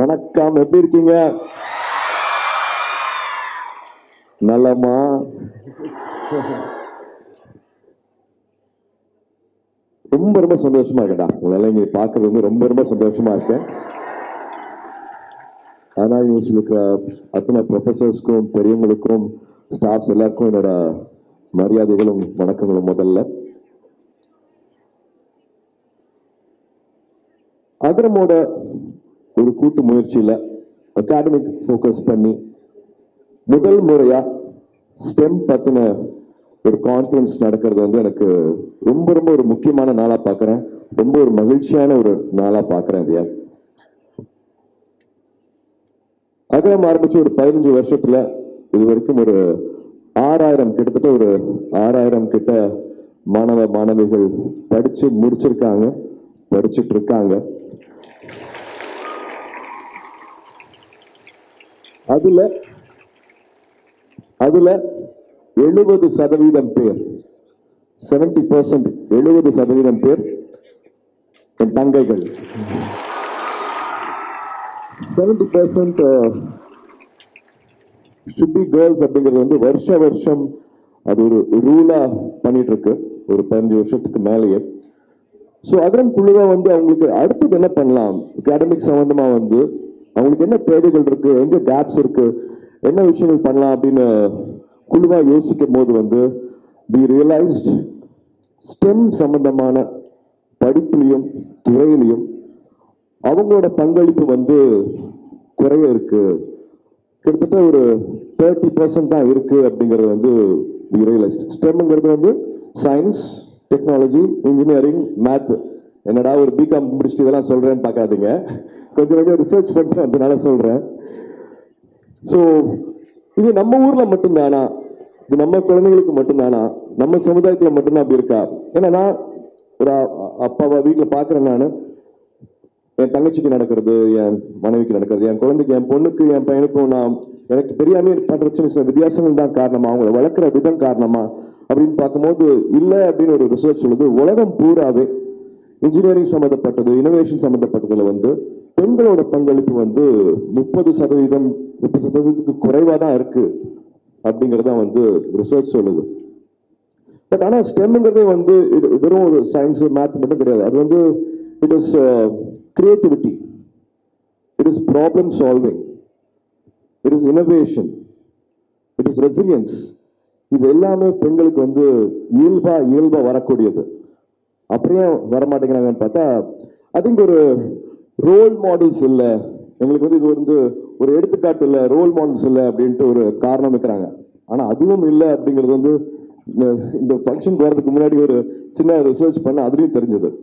வணக்கம் எப்படி இருக்கீங்க? நலமா? ரொம்ப ரொம்ப சந்தோஷமா இருக்கடா உங்களால இங்க பாக்குறது வந்து ரொம்ப ரொம்ப சந்தோஷமா இருக்கேன். ஆனா யூனிவர்சிட்டியில் இருக்கிற அத்தனை ப்ரொஃபசர்ஸ்க்கும் பெரியவங்களுக்கும் ஸ்டாஃப்ஸ் எல்லாருக்கும் என்னோட மரியாதைகளும் வணக்கங்களும் முதல்ல. அகரமோட ஒரு கூட்டு முயற்சியில் அகாடமிக் ஃபோக்கஸ் பண்ணி முதல் முறையாக ஸ்டெம் பற்றின ஒரு கான்ஃபரன்ஸ் நடக்கிறது வந்து எனக்கு ரொம்ப ரொம்ப ஒரு முக்கியமான நாளா பார்க்கறேன் ரொம்ப ஒரு மகிழ்ச்சியான ஒரு நாளா பார்க்குறேன் இதையா அகலம் ஆரம்பித்து ஒரு பதினஞ்சு வருஷத்துல இது வரைக்கும் ஒரு ஆறாயிரம் கிட்டத்தட்ட ஒரு ஆறாயிரம் கிட்ட மாணவ மாணவிகள் படிச்சு முடிச்சிருக்காங்க படிச்சுட்டு இருக்காங்க. அதுல அதுல எழுபது சதவீதம் பேர் செவன்டி பர்சன்ட் எழுபது சதவீதம் பேர் என் தங்கைகள். செவன்டி பர்சன்ட் should கேர்ள்ஸ் அப்படிங்கிறது வந்து வருஷ வருஷம் அது ஒரு ரூலா பண்ணிட்டு இருக்கு ஒரு பதினஞ்சு வருஷத்துக்கு மேலேயே. ஸோ அகரம் குழுவா வந்து அவங்களுக்கு அடுத்தது என்ன பண்ணலாம்? அகாடமிக் சம்மந்தமாக வந்து அவங்களுக்கு என்ன தேவைகள் இருக்குது எங்கே கேப்ஸ் இருக்குது என்ன விஷயங்கள் பண்ணலாம் அப்படின்னு குழுவாக யோசிக்கும் போது வந்து வி ரியலைஸ்ட் ஸ்டெம் சம்பந்தமான படிப்புலையும் துறையிலையும் அவங்களோட பங்களிப்பு வந்து குறைய இருக்குது கிட்டத்தட்ட ஒரு தேர்ட்டி பர்சன்ட் தான் இருக்குது அப்படிங்கிறது வந்து ரியலைஸ்ட் ஸ்டெம்ங்கிறது வந்து சயின்ஸ் டெக்னாலஜி இன்ஜினியரிங் மேத் என்னடா ஒரு பிகாம் முடிச்சுட்டு இதெல்லாம் சொல்கிறேன்னு பார்க்காதீங்க. கொஞ்சம் கொஞ்சம் ரிசர்ச் பண்ணிட்டு அதனால சொல்கிறேன் ஸோ இது நம்ம ஊரில் மட்டும்தானா? இது நம்ம குழந்தைங்களுக்கு மட்டும்தானா? நம்ம சமுதாயத்தில் மட்டும்தான் அப்படி இருக்கா? ஏன்னா நான் ஒரு அப்பாவை வீட்டில் பார்க்குறேன் நான். என் தங்கச்சிக்கு நடக்கிறது என் மனைவிக்கு நடக்கிறது என் குழந்தைக்கு என் பொண்ணுக்கு என் பையனுக்கும் நான் எனக்கு தெரியாமே பண்ணுற சின்ன சின்ன வித்தியாசங்கள் தான் காரணமா? அவங்கள வளர்க்குற விதம் காரணமா? அப்படின்னு பார்க்கும்போது இல்லை அப்படின்னு ஒரு ரிசர்ச் சொல்லுது உலகம் பூராவே இன்ஜினியரிங் சம்மந்தப்பட்டது இனோவேஷன் சம்மந்தப்பட்டதில் வந்து பெண்களோட பங்களிப்பு வந்து முப்பது சதவீதம் முப்பது சதவீதத்துக்கு குறைவா தான் இருக்கு அப்படிங்கறத வந்து ரிசர்ச் சொல்லுது. பட் ஆனா ஸ்டெம்ங்கிறதே வந்து இது வெறும் ஒரு சயின்ஸ் மேத் மட்டும் கிடையாது. அது வந்து it is creativity it is problem solving it is innovation it is resilience இது எல்லாமே பெண்களுக்கு வந்து இயல்பா இயல்பா வரக்கூடியது. அப்படியே வர மாட்டேங்கிறாங்கன்னு பார்த்தா ஐ திங்க் ஒரு ரோல் மாடல்ஸ் இல்லை. எங்களுக்கு வந்து இது வந்து ஒரு எடுத்துக்காட்டு இல்லை ரோல் மாடல்ஸ் இல்லை அப்படின்ட்டு ஒரு காரணம் வைக்கிறாங்க. ஆனால் அதுவும் இல்லை அப்படிங்கிறது வந்து இந்த- இந்த ஃபங்க்ஷன் வரதுக்கு முன்னாடி ஒரு சின்ன ரிசர்ச் பண்ண அதுலேயும் தெரிஞ்சது.